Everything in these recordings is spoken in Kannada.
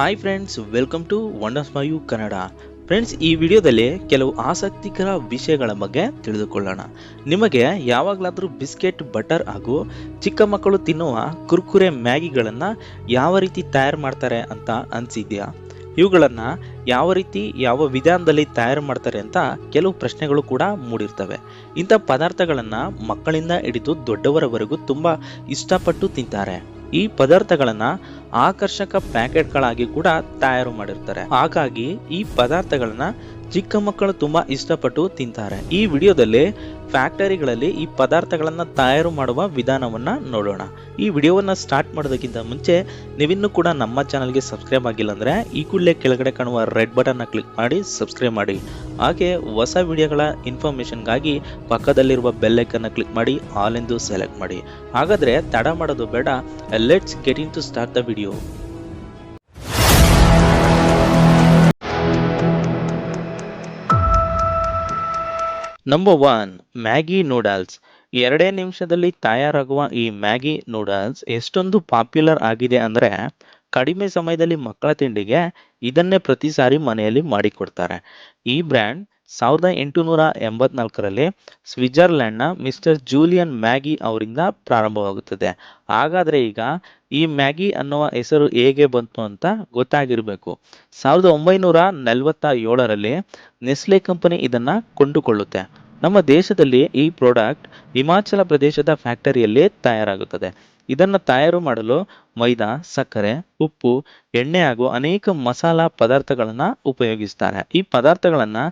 Hi friends welcome to wonders you Kannada friends ಈ ವಿಡಿಯೋದಲ್ಲಿ ಕೆಲವು ಆಸಕ್ತಿಕರ ವಿಷಯಗಳ ಬಗ್ಗೆ ತಿಳಿದುಕೊಳ್ಳೋಣ. ನಿಮಗೆ ಯಾವಾಗಲಾದರೂ ಬಿಸ್ಕೆಟ್, ಬಟರ್ ಹಾಗೂ ಚಿಕ್ಕ ಮಕ್ಕಳು ತಿನ್ನುವ ಕುರ್ಕುರೆ ಮ್ಯಾಗಿಗಳನ್ನು ಯಾವ ರೀತಿ ತಯಾರು ಮಾಡ್ತಾರೆ ಅಂತ ಅನಿಸಿದ್ಯಾ? ಇವುಗಳನ್ನು ಯಾವ ರೀತಿ, ಯಾವ ವಿಧಾನದಲ್ಲಿ ತಯಾರು ಮಾಡ್ತಾರೆ ಅಂತ ಕೆಲವು ಪ್ರಶ್ನೆಗಳು ಕೂಡ ಮೂಡಿರ್ತವೆ. ಇಂಥ ಪದಾರ್ಥಗಳನ್ನು ಮಕ್ಕಳಿಂದ ಹಿಡಿದು ದೊಡ್ಡವರವರೆಗೂ ತುಂಬ ಇಷ್ಟಪಟ್ಟು ತಿಂತಾರೆ. ಈ ಪದಾರ್ಥಗಳನ್ನ ಆಕರ್ಷಕ ಪ್ಯಾಕೆಟ್ಗಳಾಗಿ ಕೂಡ ತಯಾರು ಮಾಡಿರ್ತಾರೆ. ಹಾಗಾಗಿ ಈ ಪದಾರ್ಥಗಳನ್ನ ಚಿಕ್ಕ ಮಕ್ಕಳು ತುಂಬಾ ಇಷ್ಟಪಟ್ಟು ತಿಂತಾರೆ. ಈ ವಿಡಿಯೋದಲ್ಲಿ ಫ್ಯಾಕ್ಟರಿಗಳಲ್ಲಿ ಈ ಪದಾರ್ಥಗಳನ್ನ ತಯಾರು ಮಾಡುವ ವಿಧಾನವನ್ನ ನೋಡೋಣ. ಈ ವಿಡಿಯೋವನ್ನ ಸ್ಟಾರ್ಟ್ ಮಾಡೋದಕ್ಕಿಂತ ಮುಂಚೆ ನೀವಿನ್ನೂ ಕೂಡ ನಮ್ಮ ಚಾನಲ್ಗೆ ಸಬ್ಸ್ಕ್ರೈಬ್ ಆಗಿಲ್ಲ ಅಂದ್ರೆ ಈ ಕೂಡಲೇ ಕೆಳಗಡೆ ಕಾಣುವ ರೆಡ್ ಬಟನ್ನ ಕ್ಲಿಕ್ ಮಾಡಿ ಸಬ್ಸ್ಕ್ರೈಬ್ ಮಾಡಿ. ಹಾಗೆ ಹೊಸ ವಿಡಿಯೋಗಳ ಇನ್ಫಾರ್ಮೇಷನ್ಗಾಗಿ ಪಕ್ಕದಲ್ಲಿರುವ ಬೆಲ್ಲೈಕನ್ನು ಕ್ಲಿಕ್ ಮಾಡಿ ಆಲ್ ಎಂದು ಸೆಲೆಕ್ಟ್ ಮಾಡಿ. ಹಾಗಾದರೆ ತಡ ಮಾಡೋದು ಬೇಡ let's get in to start the video number one Maggi noodles ಎರಡೇ ನಿಮಿಷದಲ್ಲಿ ತಯಾರಾಗುವ ಈ ಮ್ಯಾಗಿ ನೂಡಲ್ಸ್ ಎಷ್ಟೊಂದು ಪಾಪ್ಯುಲರ್ ಆಗಿದೆ ಅಂದರೆ, ಕಡಿಮೆ ಸಮಯದಲ್ಲಿ ಮಕ್ಕಳ ತಿಂಡಿಗೆ ಇದನ್ನೇ ಪ್ರತಿ ಸಾರಿ ಮನೆಯಲ್ಲಿ ಮಾಡಿಕೊಡ್ತಾರೆ. ಈ ಬ್ರ್ಯಾಂಡ್ ಸಾವಿರದ ಎಂಟುನೂರ ಎಂಬತ್ನಾಲ್ಕರಲ್ಲಿ ಸ್ವಿಟ್ಜರ್ಲೆಂಡ್ನ ಮಿಸ್ಟರ್ ಜೂಲಿಯನ್ ಮ್ಯಾಗಿ ಅವರಿಂದ ಪ್ರಾರಂಭವಾಗುತ್ತದೆ. ಹಾಗಾದರೆ ಈಗ ಈ ಮ್ಯಾಗಿ ಅನ್ನುವ ಹೆಸರು ಹೇಗೆ ಬಂತು ಅಂತ ಗೊತ್ತಾಗಿರಬೇಕು. ಸಾವಿರದ ಒಂಬೈನೂರ ನಲವತ್ತ ಏಳರಲ್ಲಿ ನೆಸ್ಲೆ ಕಂಪನಿ ಇದನ್ನು ಕೊಂಡುಕೊಳ್ಳುತ್ತೆ. ನಮ್ಮ ದೇಶದಲ್ಲಿ ಈ ಪ್ರಾಡಕ್ಟ್ ಹಿಮಾಚಲ ಪ್ರದೇಶದ ಫ್ಯಾಕ್ಟರಿಯಲ್ಲಿ ತಯಾರಾಗುತ್ತದೆ. ಇದನ್ನು ತಯಾರು ಮಾಡಲು ಮೈದಾ, ಸಕ್ಕರೆ, ಉಪ್ಪು, ಎಣ್ಣೆ ಹಾಗೂ ಅನೇಕ ಮಸಾಲ ಪದಾರ್ಥಗಳನ್ನು ಉಪಯೋಗಿಸ್ತಾರೆ. ಈ ಪದಾರ್ಥಗಳನ್ನು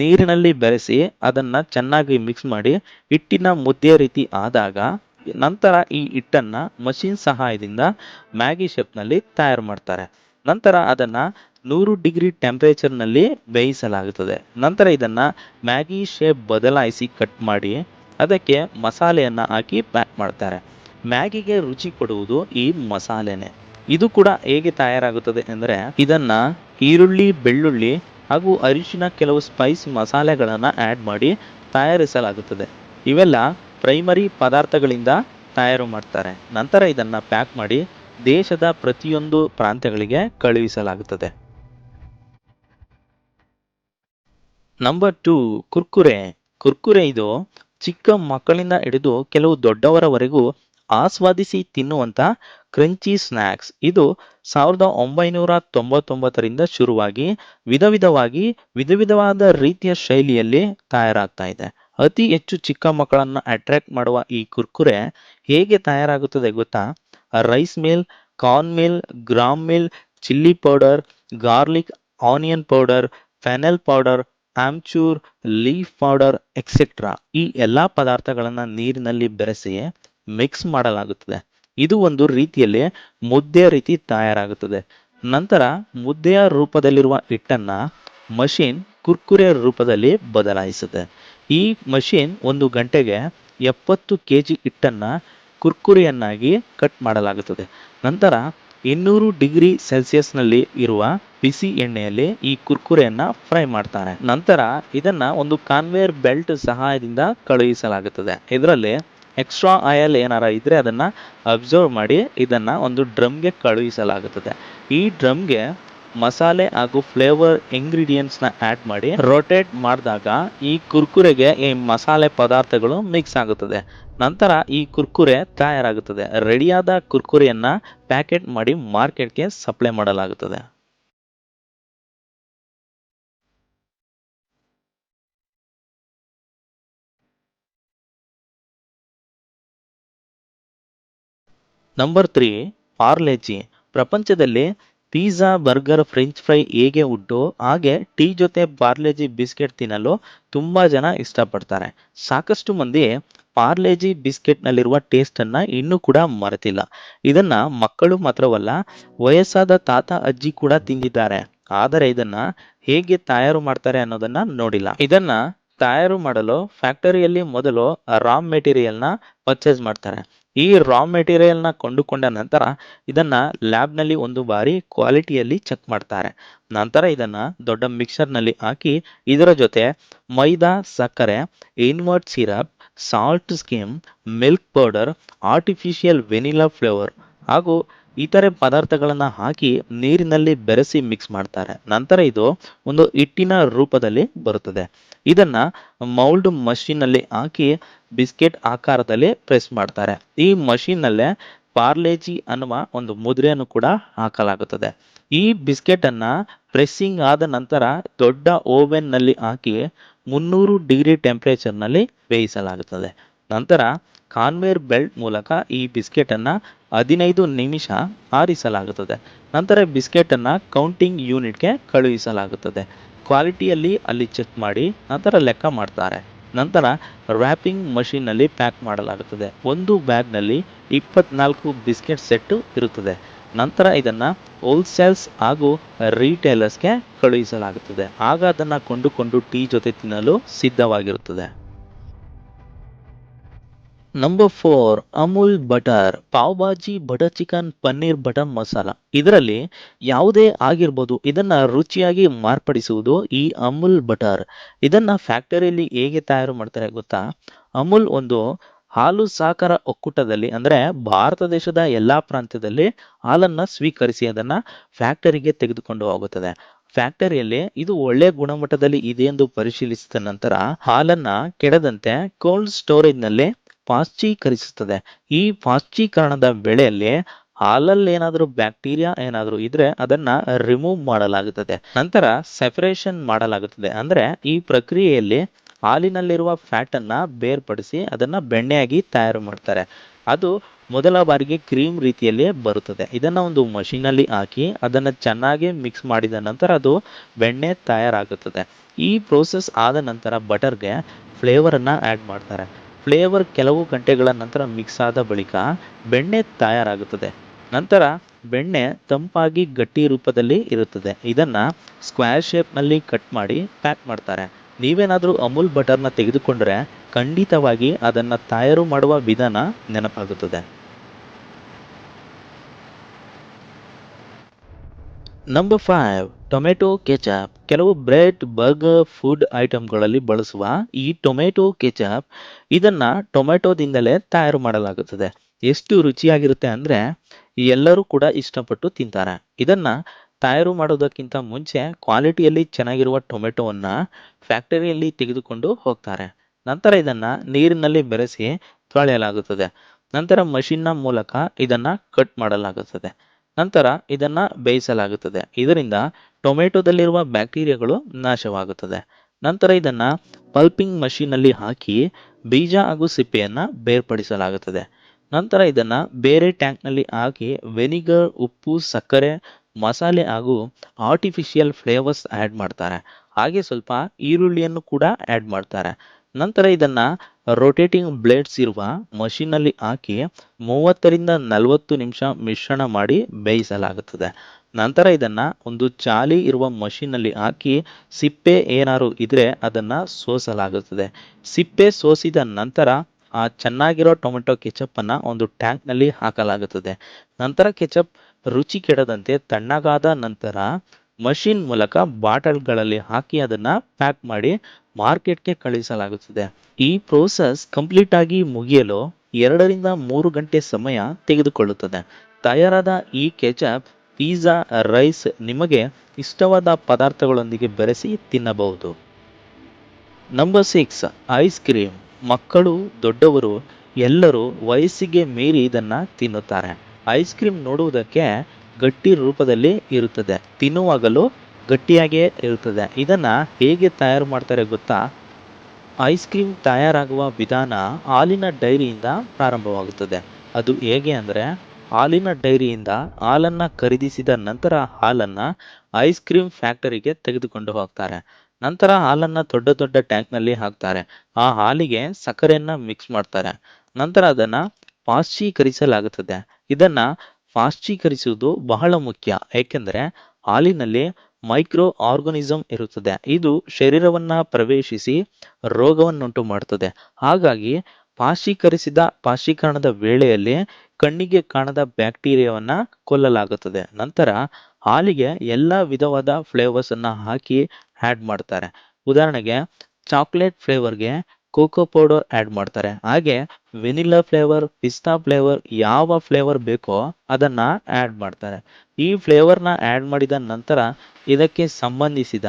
ನೀರಿನಲ್ಲಿ ಬೆರೆಸಿ ಅದನ್ನು ಚೆನ್ನಾಗಿ ಮಿಕ್ಸ್ ಮಾಡಿ ಹಿಟ್ಟಿನ ಮುದ್ದೆ ರೀತಿ ಆದಾಗ ನಂತರ ಈ ಹಿಟ್ಟನ್ನು ಮಷಿನ್ ಸಹಾಯದಿಂದ ಮ್ಯಾಗಿ ಶೇಪ್ನಲ್ಲಿ ತಯಾರು ಮಾಡ್ತಾರೆ. ನಂತರ ಅದನ್ನು ನೂರು ಡಿಗ್ರಿ ಟೆಂಪ್ರೇಚರ್ನಲ್ಲಿ ಬೇಯಿಸಲಾಗುತ್ತದೆ. ನಂತರ ಇದನ್ನು ಮ್ಯಾಗಿ ಶೇಪ್ ಬದಲಾಯಿಸಿ ಕಟ್ ಮಾಡಿ ಅದಕ್ಕೆ ಮಸಾಲೆಯನ್ನು ಹಾಕಿ ಪ್ಯಾಕ್ ಮಾಡ್ತಾರೆ. ಮ್ಯಾಗಿಗೆ ರುಚಿ ಕೊಡುವುದು ಈ ಮಸಾಲೆನೆ. ಇದು ಕೂಡ ಹೇಗೆ ತಯಾರಾಗುತ್ತದೆ ಅಂದರೆ ಇದನ್ನ ಈರುಳ್ಳಿ, ಬೆಳ್ಳುಳ್ಳಿ ಹಾಗೂ ಅರಿಶಿನ ಕೆಲವು ಸ್ಪೈಸ್ ಮಸಾಲೆಗಳನ್ನು ಆ್ಯಡ್ ಮಾಡಿ ತಯಾರಿಸಲಾಗುತ್ತದೆ. ಇವೆಲ್ಲ ಪ್ರೈಮರಿ ಪದಾರ್ಥಗಳಿಂದ ತಯಾರು ಮಾಡ್ತಾರೆ. ನಂತರ ಇದನ್ನು ಪ್ಯಾಕ್ ಮಾಡಿ ದೇಶದ ಪ್ರತಿಯೊಂದು ಪ್ರಾಂತ್ಯಗಳಿಗೆ ಕಳುಹಿಸಲಾಗುತ್ತದೆ. Number two Kurkure. ಕುರ್ಕುರೆ ಇದು ಚಿಕ್ಕ ಮಕ್ಕಳಿಂದ ಹಿಡಿದು ಕೆಲವು ದೊಡ್ಡವರವರೆಗೂ ಆಸ್ವಾದಿಸಿ ತಿನ್ನುವಂಥ ಕ್ರಂಚಿ ಸ್ನ್ಯಾಕ್ಸ್ ಇದು ಸಾವಿರದ ಒಂಬೈನೂರ ತೊಂಬತ್ತೊಂಬತ್ತರಿಂದ ಶುರುವಾಗಿ ವಿಧ ವಿಧವಾಗಿ ವಿಧ ವಿಧವಾದ ರೀತಿಯ ಶೈಲಿಯಲ್ಲಿ ತಯಾರಾಗ್ತಾ ಇದೆ. ಅತಿ ಹೆಚ್ಚು ಚಿಕ್ಕ ಮಕ್ಕಳನ್ನು ಅಟ್ರಾಕ್ಟ್ ಮಾಡುವ ಈ ಕುರ್ಕುರೆ ಹೇಗೆ ತಯಾರಾಗುತ್ತದೆ ಗೊತ್ತಾ? Rice meal corn meal gram meal chilli powder garlic onion powder fennel powder amchur leaf powder etcetera ಈ ಎಲ್ಲ ಪದಾರ್ಥಗಳನ್ನು ನೀರಿನಲ್ಲಿ ಬೆರೆಸಿ ಮಿಕ್ಸ್ ಮಾಡಲಾಗುತ್ತದೆ. ಇದು ಒಂದು ರೀತಿಯಲ್ಲಿ ಮುದ್ದೆಯ ರೀತಿ ತಯಾರಾಗುತ್ತದೆ. ನಂತರ ಮುದ್ದೆಯ ರೂಪದಲ್ಲಿರುವ ಹಿಟ್ಟನ್ನು ಮಷಿನ್ ಕುರ್ಕುರೆ ರೂಪದಲ್ಲಿ ಬದಲಾಯಿಸುತ್ತೆ. ಈ ಮಷಿನ್ ಒಂದು ಗಂಟೆಗೆ ಎಪ್ಪತ್ತು ಕೆ ಜಿ ಹಿಟ್ಟನ್ನು ಕುರ್ಕುರೆಯನ್ನಾಗಿ ಕಟ್ ಮಾಡಲಾಗುತ್ತದೆ. ನಂತರ ಇನ್ನೂರು ಡಿಗ್ರಿ ಸೆಲ್ಸಿಯಸ್ನಲ್ಲಿ ಇರುವ ಬಿಸಿ ಎಣ್ಣೆಯಲ್ಲಿ ಈ ಕುರ್ಕುರೆಯನ್ನು ಫ್ರೈ ಮಾಡ್ತಾರೆ. ನಂತರ ಇದನ್ನು ಒಂದು ಕಾನ್ವೇರ್ ಬೆಲ್ಟ್ ಸಹಾಯದಿಂದ ಕಳುಹಿಸಲಾಗುತ್ತದೆ. ಇದರಲ್ಲಿ ಎಕ್ಸ್ಟ್ರಾ ಆಯಲ್ ಏನಾರ ಇದ್ರೆ ಅದನ್ನ ಅಬ್ಸರ್ವ್ ಮಾಡಿ ಇದನ್ನ ಒಂದು ಡ್ರಮ್ಗೆ ಕಳುಹಿಸಲಾಗುತ್ತದೆ. ಈ ಡ್ರಮ್ಗೆ ಮಸಾಲೆ ಹಾಗೂ ಫ್ಲೇವರ್ ಇಂಗ್ರೀಡಿಯೆಂಟ್ಸ್ನ ಆ್ಯಡ್ ಮಾಡಿ ರೊಟೇಟ್ ಮಾಡಿದಾಗ ಈ ಕುರ್ಕುರೆಗೆ ಈ ಮಸಾಲೆ ಪದಾರ್ಥಗಳು ಮಿಕ್ಸ್ ಆಗುತ್ತದೆ. ನಂತರ ಈ ಕುರ್ಕುರೆ ತಯಾರಾಗುತ್ತದೆ. ರೆಡಿಯಾದ ಕುರ್ಕುರೆಯನ್ನ ಪ್ಯಾಕೆಟ್ ಮಾಡಿ ಮಾರ್ಕೆಟ್ಗೆ ಸಪ್ಲೈ ಮಾಡಲಾಗುತ್ತದೆ. ನಂಬರ್ ತ್ರೀ ಪಾರ್ಲೆಜಿ ಪ್ರಪಂಚದಲ್ಲಿ ಪಿಜ್ಜಾ ಬರ್ಗರ್ ಫ್ರೆಂಚ್ ಫ್ರೈ ಹೇಗೆ ಉಂಟು ಹಾಗೆ ಟೀ ಜೊತೆ ಪಾರ್ಲೆಜಿ ಬಿಸ್ಕೆಟ್ ತಿನ್ನಲು ತುಂಬ ಜನ ಇಷ್ಟಪಡ್ತಾರೆ. ಸಾಕಷ್ಟು ಮಂದಿ ಪಾರ್ಲೆಜಿ ಬಿಸ್ಕೆಟ್ನಲ್ಲಿರುವ ಟೇಸ್ಟನ್ನು ಇನ್ನೂ ಕೂಡ ಮರೆತಿಲ್ಲ. ಇದನ್ನ ಮಕ್ಕಳು ಮಾತ್ರವಲ್ಲ, ವಯಸ್ಸಾದ ತಾತ, ಅಜ್ಜಿ ಕೂಡ ತಿಂದಿದ್ದಾರೆ. ಆದರೆ ಇದನ್ನ ಹೇಗೆ ತಯಾರು ಮಾಡ್ತಾರೆ ಅನ್ನೋದನ್ನ ನೋಡಿಲ್ಲ. ಇದನ್ನ ತಯಾರು ಮಾಡಲು ಫ್ಯಾಕ್ಟರಿಯಲ್ಲಿ ಮೊದಲು ರಾ ಮೆಟೀರಿಯಲ್ನ ಪರ್ಚೇಸ್ ಮಾಡ್ತಾರೆ. ಈ ರಾ ಮೆಟೀರಿಯಲ್ನ ಕೊಂಡುಕೊಂಡ ನಂತರ ಇದನ್ನು ಲ್ಯಾಬ್ನಲ್ಲಿ ಒಂದು ಬಾರಿ ಕ್ವಾಲಿಟಿಯಲ್ಲಿ ಚೆಕ್ ಮಾಡ್ತಾರೆ. ನಂತರ ಇದನ್ನು ದೊಡ್ಡ ಮಿಕ್ಸರ್ನಲ್ಲಿ ಹಾಕಿ ಇದರ ಜೊತೆ ಮೈದಾ, ಸಕ್ಕರೆ invert syrup salt skim milk powder artificial vanilla flavour ಹಾಗೂ ಇತರೆ ಪದಾರ್ಥಗಳನ್ನು ಹಾಕಿ ನೀರಿನಲ್ಲಿ ಬೆರೆಸಿ ಮಿಕ್ಸ್ ಮಾಡ್ತಾರೆ. ನಂತರ ಇದು ಒಂದು ಹಿಟ್ಟಿನ ರೂಪದಲ್ಲಿ ಬರುತ್ತದೆ. ಇದನ್ನು ಮೌಲ್ಡ್ ಮಷೀನಲ್ಲಿ ಹಾಕಿ ಬಿಸ್ಕೆಟ್ ಆಕಾರದಲ್ಲಿ ಪ್ರೆಸ್ ಮಾಡ್ತಾರೆ. ಈ ಮಷೀನ್ನಲ್ಲೇ ಪಾರ್ಲೇಜಿ ಅನ್ನುವ ಒಂದು ಮುದ್ರೆಯನ್ನು ಕೂಡ ಹಾಕಲಾಗುತ್ತದೆ. ಈ ಬಿಸ್ಕೆಟನ್ನು ಪ್ರೆಸ್ಸಿಂಗ್ ಆದ ನಂತರ ದೊಡ್ಡ ಓವೆನ್ನಲ್ಲಿ ಹಾಕಿ ಮುನ್ನೂರು ಡಿಗ್ರಿ ಟೆಂಪ್ರೇಚರ್ನಲ್ಲಿ ಬೇಯಿಸಲಾಗುತ್ತದೆ. ನಂತರ ಕಾನ್ವೇರ್ ಬೆಲ್ಟ್ ಮೂಲಕ ಈ ಬಿಸ್ಕೆಟನ್ನು ಹದಿನೈದು ನಿಮಿಷ ಆರಿಸಲಾಗುತ್ತದೆ. ನಂತರ ಬಿಸ್ಕೆಟನ್ನು ಕೌಂಟಿಂಗ್ ಯೂನಿಟ್ಗೆ ಕಳುಹಿಸಲಾಗುತ್ತದೆ. ಕ್ವಾಲಿಟಿಯಲ್ಲಿ ಅಲ್ಲಿ ಚೆಕ್ ಮಾಡಿ, ನಂತರ ಲೆಕ್ಕ ಮಾಡ್ತಾರೆ. ನಂತರ ರ್ಯಾಪಿಂಗ್ ಮಷೀನ್ನಲ್ಲಿ ಪ್ಯಾಕ್ ಮಾಡಲಾಗುತ್ತದೆ. ಒಂದು ಬ್ಯಾಗ್ನಲ್ಲಿ ಇಪ್ಪತ್ನಾಲ್ಕು ಬಿಸ್ಕೆಟ್ ಸೆಟ್ಟು ಇರುತ್ತದೆ. ನಂತರ ಇದನ್ನು ಹೋಲ್ಸೇಲ್ಸ್ ಹಾಗೂ ರೀಟೇಲರ್ಸ್ಗೆ ಕಳುಹಿಸಲಾಗುತ್ತದೆ. ಆಗ ಅದನ್ನು ಕೊಂಡುಕೊಂಡು ಟೀ ಜೊತೆ ತಿನ್ನಲು ಸಿದ್ಧವಾಗಿರುತ್ತದೆ. Number four Amul butter pav bhaji butter chicken paneer butter masala ಇದರಲ್ಲಿ ಯಾವುದೇ ಆಗಿರ್ಬೋದು, ಇದನ್ನ ರುಚಿಯಾಗಿ ಮಾರ್ಪಡಿಸುವುದು ಈ ಅಮೂಲ್ ಬಟರ್ ಇದನ್ನ ಫ್ಯಾಕ್ಟರಿಯಲ್ಲಿ ಹೇಗೆ ತಯಾರು ಮಾಡ್ತಾರೆ ಗೊತ್ತಾ? ಅಮೂಲ್ ಒಂದು ಹಾಲು ಸಾಕರ ಒಕ್ಕೂಟದಲ್ಲಿ, ಅಂದ್ರೆ ಭಾರತ ದೇಶದ ಎಲ್ಲಾ ಪ್ರಾಂತ್ಯದಲ್ಲಿ ಹಾಲನ್ನ ಸ್ವೀಕರಿಸಿ ಅದನ್ನ ಫ್ಯಾಕ್ಟರಿಗೆ ತೆಗೆದುಕೊಂಡು ಹೋಗುತ್ತದೆ. ಫ್ಯಾಕ್ಟರಿಯಲ್ಲಿ ಇದು ಒಳ್ಳೆ ಗುಣಮಟ್ಟದಲ್ಲಿ ಇದೆ ಎಂದು ಪರಿಶೀಲಿಸಿದ ನಂತರ ಹಾಲನ್ನ ಕೆಡದಂತೆ ಕೋಲ್ಡ್ ಸ್ಟೋರೇಜ್ನಲ್ಲಿ ಪಾಶ್ಚೀಕರಿಸುತ್ತದೆ ಈ ಪಾಶ್ಚೀಕರಣದ ವೇಳೆಯಲ್ಲಿ ಹಾಲಲ್ಲಿ ಏನಾದರೂ ಬ್ಯಾಕ್ಟೀರಿಯಾ ಏನಾದರೂ ಇದ್ರೆ ಅದನ್ನ ರಿಮೂವ್ ಮಾಡಲಾಗುತ್ತದೆ. ನಂತರ ಸೆಪರೇಷನ್ ಮಾಡಲಾಗುತ್ತದೆ. ಅಂದ್ರೆ ಈ ಪ್ರಕ್ರಿಯೆಯಲ್ಲಿ ಹಾಲಿನಲ್ಲಿರುವ ಫ್ಯಾಟ್ ಅನ್ನ ಬೇರ್ಪಡಿಸಿ ಅದನ್ನ ಬೆಣ್ಣೆಯಾಗಿ ತಯಾರು ಮಾಡ್ತಾರೆ. ಅದು ಮೊದಲ ಬಾರಿಗೆ ಕ್ರೀಮ್ ರೀತಿಯಲ್ಲಿ ಬರುತ್ತದೆ. ಇದನ್ನು ಒಂದು ಮಷೀನಲ್ಲಿ ಹಾಕಿ ಅದನ್ನ ಚೆನ್ನಾಗಿ ಮಿಕ್ಸ್ ಮಾಡಿದ ನಂತರ ಅದು ಬೆಣ್ಣೆ ತಯಾರಾಗುತ್ತದೆ. ಈ ಪ್ರೋಸೆಸ್ ಆದ ನಂತರ ಬಟರ್ಗೆ ಫ್ಲೇವರ್ ಆ್ಯಡ್ ಮಾಡ್ತಾರೆ. ಫ್ಲೇವರ್ ಕೆಲವು ಗಂಟೆಗಳ ನಂತರ ಮಿಕ್ಸ್ ಆದ ಬಳಿಕ ಬೆಣ್ಣೆ ತಯಾರಾಗುತ್ತದೆ. ನಂತರ ಬೆಣ್ಣೆ ತಂಪಾಗಿ ಗಟ್ಟಿ ರೂಪದಲ್ಲಿ ಇರುತ್ತದೆ. ಇದನ್ನು ಸ್ಕ್ವೇರ್ ಶೇಪ್ನಲ್ಲಿ ಕಟ್ ಮಾಡಿ ಪ್ಯಾಕ್ ಮಾಡ್ತಾರೆ. ನೀವೇನಾದರೂ ಅಮೂಲ್ ಬಟರ್ನ ತೆಗೆದುಕೊಂಡರೆ ಖಂಡಿತವಾಗಿ ಅದನ್ನು ತಯಾರು ಮಾಡುವ ವಿಧಾನ ನೆನಪಾಗುತ್ತದೆ. Number five tomato ketchup. ಕೆಲವು ಬ್ರೆಡ್, ಬರ್ಗರ್, ಫುಡ್ ಐಟಮ್ಗಳಲ್ಲಿ ಬಳಸುವ ಈ ಟೊಮೆಟೊ ಕೆಚಪ್ ಇದನ್ನ ಟೊಮೆಟೊದಿಂದಲೇ ತಯಾರು ಮಾಡಲಾಗುತ್ತದೆ. ಎಷ್ಟು ರುಚಿಯಾಗಿರುತ್ತೆ ಅಂದ್ರೆ ಎಲ್ಲರೂ ಕೂಡ ಇಷ್ಟಪಟ್ಟು ತಿಂತಾರೆ. ಇದನ್ನ ತಯಾರು ಮಾಡೋದಕ್ಕಿಂತ ಮುಂಚೆ ಕ್ವಾಲಿಟಿಯಲ್ಲಿ ಚೆನ್ನಾಗಿರುವ ಟೊಮೆಟೊವನ್ನ ಫ್ಯಾಕ್ಟರಿಯಲ್ಲಿ ತೆಗೆದುಕೊಂಡು ಹೋಗ್ತಾರೆ. ನಂತರ ಇದನ್ನ ನೀರಿನಲ್ಲಿ ಬೆರೆಸಿ ತೊಳೆಯಲಾಗುತ್ತದೆ. ನಂತರ ಮಷಿನ್ನ ಮೂಲಕ ಇದನ್ನ ಕಟ್ ಮಾಡಲಾಗುತ್ತದೆ. ನಂತರ ಇದನ್ನ ಬೇಯಿಸಲಾಗುತ್ತದೆ. ಇದರಿಂದ ಟೊಮೆಟೊದಲ್ಲಿರುವ ಬ್ಯಾಕ್ಟೀರಿಯಾಗಳು ನಾಶವಾಗುತ್ತದೆ. ನಂತರ ಇದನ್ನ ಪಲ್ಪಿಂಗ್ ಮಷೀನಲ್ಲಿ ಹಾಕಿ ಬೀಜ ಹಾಗೂ ಸಿಪ್ಪೆಯನ್ನು ಬೇರ್ಪಡಿಸಲಾಗುತ್ತದೆ. ನಂತರ ಇದನ್ನ ಬೇರೆ ಟ್ಯಾಂಕ್ನಲ್ಲಿ ಹಾಕಿ ವೆನಿಗರ್, ಉಪ್ಪು, ಸಕ್ಕರೆ, ಮಸಾಲೆ ಹಾಗೂ ಆರ್ಟಿಫಿಷಿಯಲ್ ಫ್ಲೇವರ್ಸ್ ಆ್ಯಡ್ ಮಾಡ್ತಾರೆ. ಹಾಗೆ ಸ್ವಲ್ಪ ಈರುಳ್ಳಿಯನ್ನು ಕೂಡ ಆ್ಯಡ್ ಮಾಡ್ತಾರೆ. ನಂತರ ಇದನ್ನ ರೊಟೇಟಿಂಗ್ ಬ್ಲೇಡ್ಸ್ ಇರುವ ಮಷೀನಲ್ಲಿ ಹಾಕಿ ಮೂವತ್ತರಿಂದ ನಲವತ್ತು ನಿಮಿಷ ಮಿಶ್ರಣ ಮಾಡಿ ಬೇಯಿಸಲಾಗುತ್ತದೆ. ನಂತರ ಇದನ್ನ ಒಂದು ಚಾಲಿ ಇರುವ ಮಷೀನಲ್ಲಿ ಹಾಕಿ ಸಿಪ್ಪೆ ಏನಾದ್ರು ಇದ್ರೆ ಅದನ್ನ ಸೋಸಲಾಗುತ್ತದೆ. ಸಿಪ್ಪೆ ಸೋಸಿದ ನಂತರ ಆ ಚೆನ್ನಾಗಿರೋ ಟೊಮೆಟೊ ಕೆಚಪ್ ಅನ್ನ ಒಂದು ಟ್ಯಾಂಕ್ನಲ್ಲಿ ಹಾಕಲಾಗುತ್ತದೆ. ನಂತರ ಕೆಚಪ್ ರುಚಿ ಕೆಡದಂತೆ ತಣ್ಣಗಾದ ನಂತರ ಮಷೀನ್ ಮೂಲಕ ಬಾಟಲ್ಗಳಲ್ಲಿ ಹಾಕಿ ಅದನ್ನ ಪ್ಯಾಕ್ ಮಾಡಿ ಮಾರ್ಕೆಟ್ಗೆ ಕಳುಹಿಸಲಾಗುತ್ತದೆ ಈ ಪ್ರೋಸೆಸ್ ಕಂಪ್ಲೀಟ್ ಆಗಿ ಮುಗಿಯಲು ಎರಡರಿಂದ ಮೂರು ಗಂಟೆ ಸಮಯ ತೆಗೆದುಕೊಳ್ಳುತ್ತದೆ. ತಯಾರಾದ ಈ ಕೆಚಪ್, ಪಿಜ್ಜಾ, ರೈಸ್ ನಿಮಗೆ ಇಷ್ಟವಾದ ಪದಾರ್ಥಗಳೊಂದಿಗೆ ಬೆರೆಸಿ ತಿನ್ನಬಹುದು. Number six, ice cream. ಮಕ್ಕಳು, ದೊಡ್ಡವರು, ಎಲ್ಲರೂ ವಯಸ್ಸಿಗೆ ಮೀರಿ ಇದನ್ನು ತಿನ್ನುತ್ತಾರೆ. ಐಸ್ ಕ್ರೀಮ್ ನೋಡುವುದಕ್ಕೆ ಗಟ್ಟಿ ರೂಪದಲ್ಲಿ ಇರುತ್ತದೆ. ತಿನ್ನುವಾಗಲೂ ಗಟ್ಟಿಯಾಗಿಯೇ ಇರುತ್ತದೆ. ಇದನ್ನು ಹೇಗೆ ತಯಾರು ಮಾಡ್ತಾರೆ ಗೊತ್ತಾ? ಐಸ್ ಕ್ರೀಮ್ ತಯಾರಾಗುವ ವಿಧಾನ ಹಾಲಿನ ಡೈರಿಯಿಂದ ಪ್ರಾರಂಭವಾಗುತ್ತದೆ. ಅದು ಹೇಗೆ ಅಂದರೆ, ಹಾಲಿನ ಡೈರಿಯಿಂದ ಹಾಲನ್ನು ಖರೀದಿಸಿದ ನಂತರ ಹಾಲನ್ನು ಐಸ್ ಕ್ರೀಮ್ ಫ್ಯಾಕ್ಟರಿಗೆ ತೆಗೆದುಕೊಂಡು ಹೋಗ್ತಾರೆ. ನಂತರ ಹಾಲನ್ನು ದೊಡ್ಡ ದೊಡ್ಡ ಟ್ಯಾಂಕ್ನಲ್ಲಿ ಹಾಕ್ತಾರೆ. ಆ ಹಾಲಿಗೆ ಸಕ್ಕರೆಯನ್ನು ಮಿಕ್ಸ್ ಮಾಡ್ತಾರೆ. ನಂತರ ಅದನ್ನು ಪಾಶ್ಚೀಕರಿಸಲಾಗುತ್ತದೆ ಇದನ್ನ ಪಾಶ್ಚೀಕರಿಸುವುದು ಬಹಳ ಮುಖ್ಯ. ಏಕೆಂದರೆ ಹಾಲಿನಲ್ಲಿ ಮೈಕ್ರೋ ಆರ್ಗನಿಸಮ್ ಇರುತ್ತದೆ. ಇದು ಶರೀರವನ್ನ ಪ್ರವೇಶಿಸಿ ರೋಗವನ್ನುಂಟು ಮಾಡುತ್ತದೆ. ಹಾಗಾಗಿ ಪಾಶ್ಚೀಕರಿಸಿದ ಪಾಶ್ಚೀಕರಣದ ವೇಳೆಯಲ್ಲಿ ಕಣ್ಣಿಗೆ ಕಾಣದ ಬ್ಯಾಕ್ಟೀರಿಯಾವನ್ನು ಕೊಲ್ಲಲಾಗುತ್ತದೆ. ನಂತರ ಹಾಲಿಗೆ ಎಲ್ಲ ವಿಧವಾದ ಫ್ಲೇವರ್ಸ್ ಅನ್ನ ಹಾಕಿ ಆ್ಯಡ್ ಮಾಡ್ತಾರೆ. ಉದಾಹರಣೆಗೆ ಚಾಕ್ಲೇಟ್ ಫ್ಲೇವರ್ಗೆ ಕೋಕೋ ಪೌಡರ್ ಆ್ಯಡ್ ಮಾಡ್ತಾರೆ. ಹಾಗೆ ವೆನಿಲಾ ಫ್ಲೇವರ್, ಪಿಸ್ತಾ ಫ್ಲೇವರ್ ಯಾವ ಫ್ಲೇವರ್ ಬೇಕೋ ಅದನ್ನ ಆ್ಯಡ್ ಮಾಡ್ತಾರೆ. ಈ ಫ್ಲೇವರ್ನ ಆ್ಯಡ್ ಮಾಡಿದ ನಂತರ ಇದಕ್ಕೆ ಸಂಬಂಧಿಸಿದ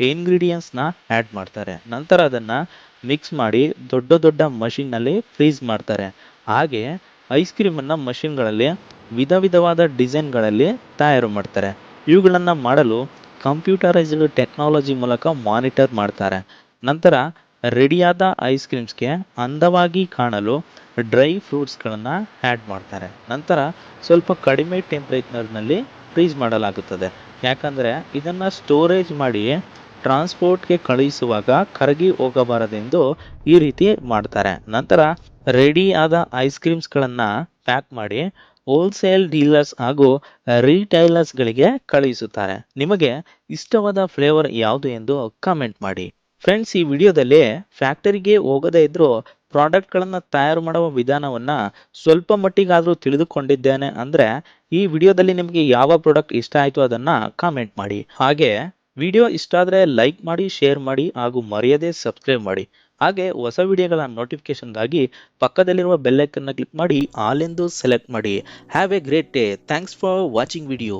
ಇಂಗ್ರೀಡಿಯೆಂಟ್ಸ್ನ ಆ್ಯಡ್ ಮಾಡ್ತಾರೆ. ನಂತರ ಅದನ್ನು ಮಿಕ್ಸ್ ಮಾಡಿ ದೊಡ್ಡ ದೊಡ್ಡ ಮಷಿನ್ನಲ್ಲಿ ಫ್ರೀಸ್ ಮಾಡ್ತಾರೆ. ಹಾಗೆ ಐಸ್ ಕ್ರೀಮನ್ನು ಮಷಿನ್ಗಳಲ್ಲಿ ವಿಧ ವಿಧವಾದ ಡಿಸೈನ್ಗಳಲ್ಲಿ ತಯಾರು ಮಾಡ್ತಾರೆ. ಇವುಗಳನ್ನು ಮಾಡಲು ಕಂಪ್ಯೂಟರೈಸ್ಡ್ ಟೆಕ್ನಾಲಜಿ ಮೂಲಕ ಮಾನಿಟರ್ ಮಾಡ್ತಾರೆ. ನಂತರ ರೆಡಿಯಾದ ಐಸ್ ಕ್ರೀಮ್ಸ್ಗೆ ಅಂದವಾಗಿ ಕಾಣಲು ಡ್ರೈ ಫ್ರೂಟ್ಸ್ಗಳನ್ನು ಆ್ಯಡ್ ಮಾಡ್ತಾರೆ. ನಂತರ ಸ್ವಲ್ಪ ಕಡಿಮೆ ಟೆಂಪ್ರೇಚರ್ನಲ್ಲಿ ಫ್ರೀಜ್ ಮಾಡಲಾಗುತ್ತದೆ. ಯಾಕಂದರೆ ಇದನ್ನು ಸ್ಟೋರೇಜ್ ಮಾಡಿ ಟ್ರಾನ್ಸ್ಪೋರ್ಟ್ಗೆ ಕಳುಹಿಸುವಾಗ ಕರಗಿ ಹೋಗಬಾರದೆಂದು ಈ ರೀತಿ ಮಾಡ್ತಾರೆ. ನಂತರ ರೆಡಿ ಆದ ಐಸ್ ಕ್ರೀಮ್ಸ್ಗಳನ್ನು ಪ್ಯಾಕ್ ಮಾಡಿ ಹೋಲ್ಸೇಲ್ ಡೀಲರ್ಸ್ ಹಾಗೂ ರೀಟೈಲರ್ಸ್ಗಳಿಗೆ ಕಳುಹಿಸುತ್ತಾರೆ ನಿಮಗೆ ಇಷ್ಟವಾದ ಫ್ಲೇವರ್ ಯಾವುದು ಎಂದು ಕಾಮೆಂಟ್ ಮಾಡಿ. ಫ್ರೆಂಡ್ಸ್ ಈ ವಿಡಿಯೋದಲ್ಲಿ ಫ್ಯಾಕ್ಟರಿಗೆ ಹೋಗದೇ ಇದ್ರೂ ಪ್ರಾಡಕ್ಟ್ಗಳನ್ನು ತಯಾರು ಮಾಡುವ ವಿಧಾನವನ್ನು ಸ್ವಲ್ಪ ಮಟ್ಟಿಗಾದರೂ ತಿಳಿದುಕೊಂಡಿದ್ದೇನೆ ಅಂದರೆ ಈ ವಿಡಿಯೋದಲ್ಲಿ ನಿಮಗೆ ಯಾವ ಪ್ರಾಡಕ್ಟ್ ಇಷ್ಟ ಆಯಿತು ಅದನ್ನು ಕಾಮೆಂಟ್ ಮಾಡಿ. ಹಾಗೆ ವಿಡಿಯೋ ಇಷ್ಟ ಆದರೆ ಲೈಕ್ ಮಾಡಿ, ಶೇರ್ ಮಾಡಿ ಹಾಗೂ ಮರೆಯದೆ ಸಬ್ಸ್ಕ್ರೈಬ್ ಮಾಡಿ. ಹಾಗೆ ಹೊಸ ವಿಡಿಯೋಗಳ ನೋಟಿಫಿಕೇಷನ್ಗಾಗಿ ಪಕ್ಕದಲ್ಲಿರುವ ಬೆಲ್ಲೈಕನ್ನ ಕ್ಲಿಕ್ ಮಾಡಿ, ಆಲ್ ಎಂದು ಸೆಲೆಕ್ಟ್ ಮಾಡಿ. Have a great day thanks for watching video